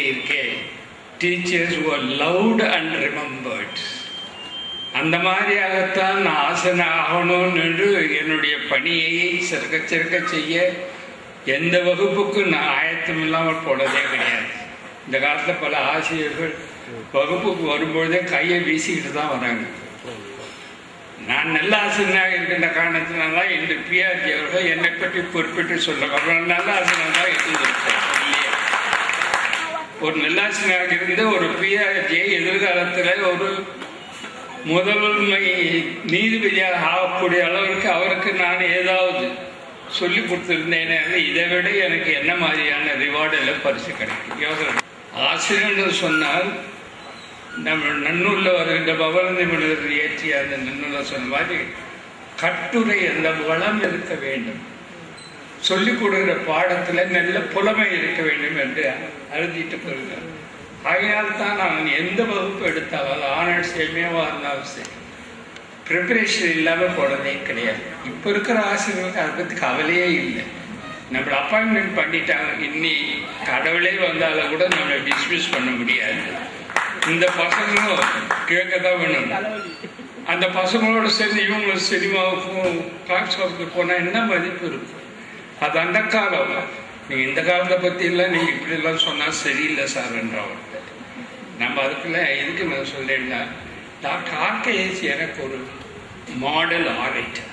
இருக்கே. Teachers were loud and remembered அந்த மாதிரியாகத்தான் நான் ஆசன ஆகணும் என்று என்னுடைய பணியை சிறக்க சிறக்க செய்ய எந்த வகுப்புக்கும் நான் ஆயத்தம் இல்லாமல் போனதே கிடையாது. இந்த காலத்தில் பல ஆசிரியர்கள் வகுப்புக்கு வரும்பொழுதே கையை வீசிக்கிட்டு தான் வராங்க. நான் நல்ல ஆசிரியனாக இருக்கின்ற காரணத்தினால இன்று பிஆர்ஜி அவர்கள் என்னை பற்றி குறிப்பிட்டு சொல்ல நல்ல ஆசிரியனாக தான் ஒரு நல்லாசிரியராக இருந்து ஒரு பிஆர்ஜியை எதிர்காலத்தில் ஒரு முதல்மை நீதிபதியாக ஆகக்கூடிய அளவிற்கு அவருக்கு நான் ஏதாவது சொல்லி கொடுத்துருந்தேனே இதை விட எனக்கு என்ன மாதிரியான ரிவார்டில் பரிசு கிடைக்கும்? யோசனை. ஆசிரியர் சொன்னால் நம்ம நன்னூரில் வருகின்ற பவனந்தி மனிதர் இயற்றிய அந்த நன்னூரில் சொன்ன மாதிரி கட்டுரை அந்த வளம் இருக்க வேண்டும். சொல்லிக் கொடுக்கிற பாடத்தில் நல்ல புலமை இருக்க வேண்டும் என்று அழுதிட்டு போயிருக்கார் ஆகையால் தான் நான் எந்த வகுப்பு எடுத்தாலும் அது ஆனர்ஸ் எம்ஏவாக இருந்தாலும் சரி ப்ரிப்பரேஷன் இல்லாமல் போனதே கிடையாது. இப்போ இருக்கிற ஆசிரியர்களுக்கு அதை பற்றி கவலையே இல்லை. நம்மளை அப்பாயின்மெண்ட் பண்ணிட்டாங்க. இன்னி கடவுளே வந்தாலும் கூட நம்மளை டிஸ்மிஸ் பண்ண முடியாது. இந்த பசங்களும் கேட்க தான் வேணும். அந்த பசங்களோட சேர்ந்து இவங்க சினிமாவுக்கும் காட்சி ஷாப்புக்கு போனால் என்ன மதிப்பு இருக்கும்? அது அந்த காலம். நீ இந்த காலத்தை பற்றியெல்லாம் நீங்கள் இப்படிலாம் சொன்னால் சரியில்லை சார் என்றவர்கிட்ட நம்ம அதுக்குள்ள எதுக்கு நான் சொல்லேன்னா டாக்டர் ஆர்கேஎஸ் எனக்கு ஒரு மாடல் ஆரைட்டர்